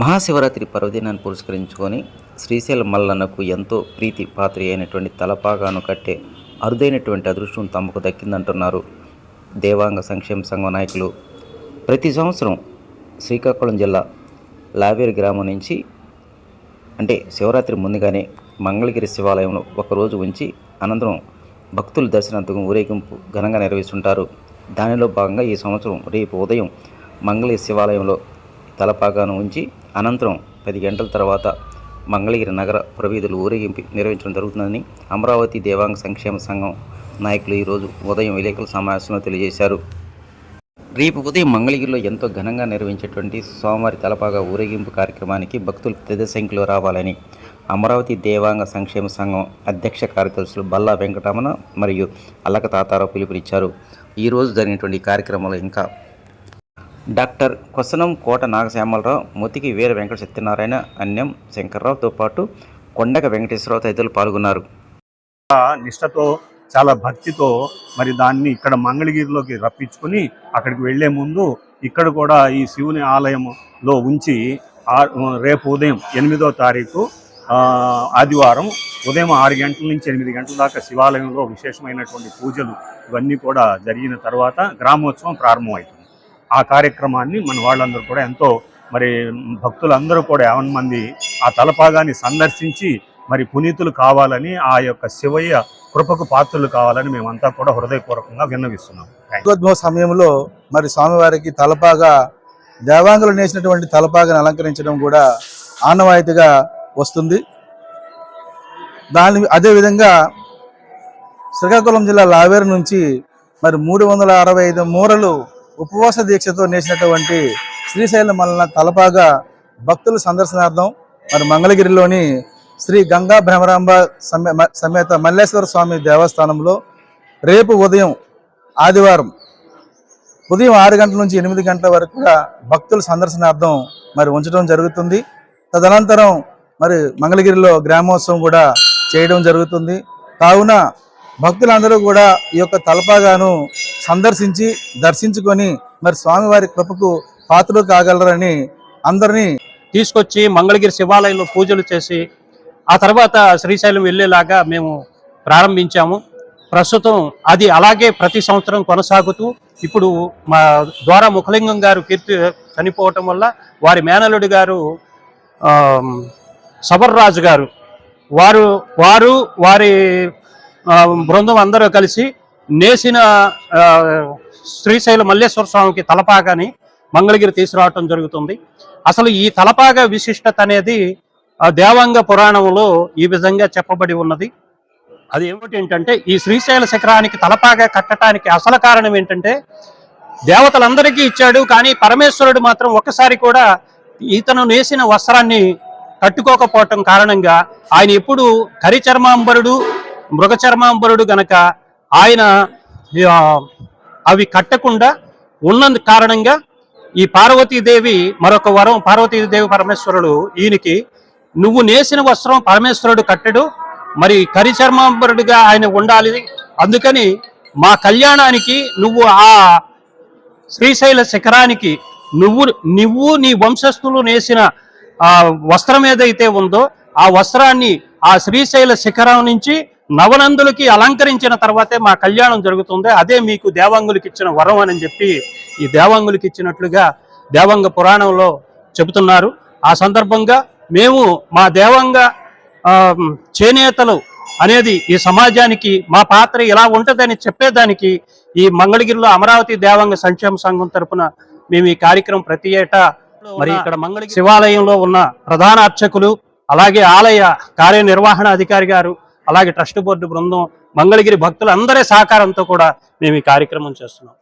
మహాశివరాత్రి పర్వదినాన్ని పురస్కరించుకొని శ్రీశైల మల్లన్నకు ఎంతో ప్రీతి పాత్రి అయినటువంటి తలపాగాను కట్టే అరుదైనటువంటి అదృష్టం తమకు దక్కిందంటున్నారు దేవాంగ సంక్షేమ సంఘ నాయకులు. ప్రతి సంవత్సరం శ్రీకాకుళం జిల్లా లావేరు గ్రామం నుంచి అంటే శివరాత్రి ముందుగానే మంగళగిరి శివాలయంలో ఒకరోజు ఉంచి అనంతరం భక్తుల దర్శనార్థకం ఊరేగింపు ఘనంగా నిర్వహిస్తుంటారు. దానిలో భాగంగా ఈ సంవత్సరం రేపు ఉదయం మంగళగిరి శివాలయంలో తలపాగాను ఉంచి అనంతరం పది గంటల తర్వాత మంగళగిరి నగర ప్రవీధులు ఊరేగింపు నిర్వహించడం జరుగుతుందని అమరావతి దేవాంగ సంక్షేమ సంఘం నాయకులు ఈరోజు ఉదయం విలేకరుల సమావేశంలో తెలియజేశారు. రేపు ఉదయం మంగళగిరిలో ఎంతో ఘనంగా నిర్వహించేటువంటి సోమవారి తలపాగా ఊరేగింపు కార్యక్రమానికి భక్తులు పెద్ద సంఖ్యలో రావాలని అమరావతి దేవాంగ సంక్షేమ సంఘం అధ్యక్ష కార్యదర్శులు బల్లా వెంకటరమణ మరియు అల్లక తాతారావు పిలుపునిచ్చారు. ఈరోజు జరిగినటువంటి కార్యక్రమంలో ఇంకా డాక్టర్ కొసనం కోట నాగశ్యామలరావు మొతికి వీర వెంకట సత్యనారాయణ అన్యం శంకర్రావుతో పాటు కొండక వెంకటేశ్వరరావు తదితరులు పాల్గొన్నారు. నిష్టతో చాలా భక్తితో మరి దాన్ని ఇక్కడ మంగళగిరిలోకి రప్పించుకొని అక్కడికి వెళ్ళే ముందు ఇక్కడ కూడా ఈ శివుని ఆలయంలో ఉంచి రేపు ఉదయం ఎనిమిదో తారీఖు ఆదివారం ఉదయం ఆరు గంటల నుంచి ఎనిమిది గంటల దాకా శివాలయంలో విశేషమైనటువంటి పూజలు ఇవన్నీ కూడా జరిగిన తర్వాత గ్రామోత్సవం ప్రారంభమవుతుంది ఆ కార్యక్రమాన్ని మన వాళ్ళందరూ కూడా ఎంతో మరి భక్తులందరూ కూడా యావన్ మంది ఆ తలపాగాన్ని సందర్శించి మరి పునీతులు కావాలని ఆ యొక్క శివయ్య కృపకు పాత్రలు కావాలని మేమంతా కూడా హృదయపూర్వకంగా విన్నవిస్తున్నాం. ఉద్భవ సమయంలో మరి స్వామివారికి తలపాగా దేవాంగులు నేసినటువంటి తలపాగను అలంకరించడం కూడా ఆనవాయితీగా వస్తుంది. దాని అదేవిధంగా శ్రీకాకుళం జిల్లా లావేరు నుంచి మరి మూడు వందల అరవై ఐదు మూరలు ఉపవాస దీక్షతో నేసినటువంటి శ్రీశైలం మల్లన తలపాగా భక్తుల సందర్శనార్థం మరి మంగళగిరిలోని శ్రీ గంగా భ్రమరాంబ సమేత మల్లేశ్వర స్వామి దేవస్థానంలో రేపు ఉదయం ఆదివారం ఉదయం ఆరు గంటల నుంచి ఎనిమిది గంటల వరకు కూడా భక్తుల సందర్శనార్థం మరి ఉంచడం జరుగుతుంది. తదనంతరం మరి మంగళగిరిలో గ్రామోత్సవం కూడా చేయడం జరుగుతుంది. కావున భక్తులందరూ కూడా ఈ యొక్క తలపాగాను సందర్శించి దర్శించుకొని మరి స్వామివారి కృపకు పాత్రలు కాగలరని అందరినీ తీసుకొచ్చి మంగళగిరి శివాలయంలో పూజలు చేసి ఆ తర్వాత శ్రీశైలం వెళ్ళేలాగా మేము ప్రారంభించాము. ప్రస్తుతం అది అలాగే ప్రతి సంవత్సరం కొనసాగుతూ ఇప్పుడు మా ద్వారా ముఖలింగం గారు కీర్తి చనిపోవటం వల్ల వారి మేనలుడు గారు సబర్రాజు గారు వారు వారు వారి బృందం అందరూ కలిసి నేసిన శ్రీశైల మల్లేశ్వర స్వామికి తలపాగాని మంగళగిరి తీసుకురావటం జరుగుతుంది. అసలు ఈ తలపాగ విశిష్టత అనేది దేవాంగ పురాణంలో ఈ విధంగా చెప్పబడి ఉన్నది. అది ఏమిటి ఏంటంటే ఈ శ్రీశైల శిఖరానికి తలపాగా కట్టడానికి అసలు కారణం ఏంటంటే దేవతలందరికీ ఇచ్చాడు కానీ పరమేశ్వరుడు మాత్రం ఒక్కసారి కూడా ఇతను నేసిన వస్త్రాన్ని కట్టుకోకపోవటం కారణంగా ఆయన ఎప్పుడు కరిచర్మాంబరుడు మృగచర్మాంబరుడు గనక ఆయన అవి కట్టకుండా ఉన్నందు కారణంగా ఈ పార్వతీదేవి మరొక వరం పార్వతీదేవి పరమేశ్వరుడు ఈయనకి నువ్వు నేసిన వస్త్రం పరమేశ్వరుడు కట్టడు మరి కరిచర్మాంబరుడిగా ఆయన ఉండాలి. అందుకని మా కళ్యాణానికి నువ్వు ఆ శ్రీశైల శిఖరానికి నువ్వు నువ్వు నీ వంశస్థులు నేసిన ఆ వస్త్రం ఏదైతే ఉందో ఆ వస్త్రాన్ని ఆ శ్రీశైల శిఖరం నుంచి నవనందులకి అలంకరించిన తర్వాతే మా కళ్యాణం జరుగుతుంది. అదే మీకు దేవాంగులకి ఇచ్చిన వరం అని చెప్పి ఈ దేవాంగులకి ఇచ్చినట్లుగా దేవాంగ పురాణంలో చెబుతున్నారు. ఆ సందర్భంగా మేము మా దేవాంగ చేనేతలు అనేది ఈ సమాజానికి మా పాత్ర ఇలా ఉంటుందని చెప్పేదానికి ఈ మంగళగిరిలో అమరావతి దేవాంగ సంక్షేమ సంఘం తరపున మేము ఈ కార్యక్రమం ప్రతి ఏటా మరి ఇక్కడ మంగళగిరి శివాలయంలో ఉన్న ప్రధాన అర్చకులు అలాగే ఆలయ కార్యనిర్వహణ అధికారి గారు అలాగే ట్రస్ట్ బోర్డు బృందం మంగళగిరి భక్తులందరి సహకారంతో కూడా మేము ఈ కార్యక్రమం చేస్తున్నాం.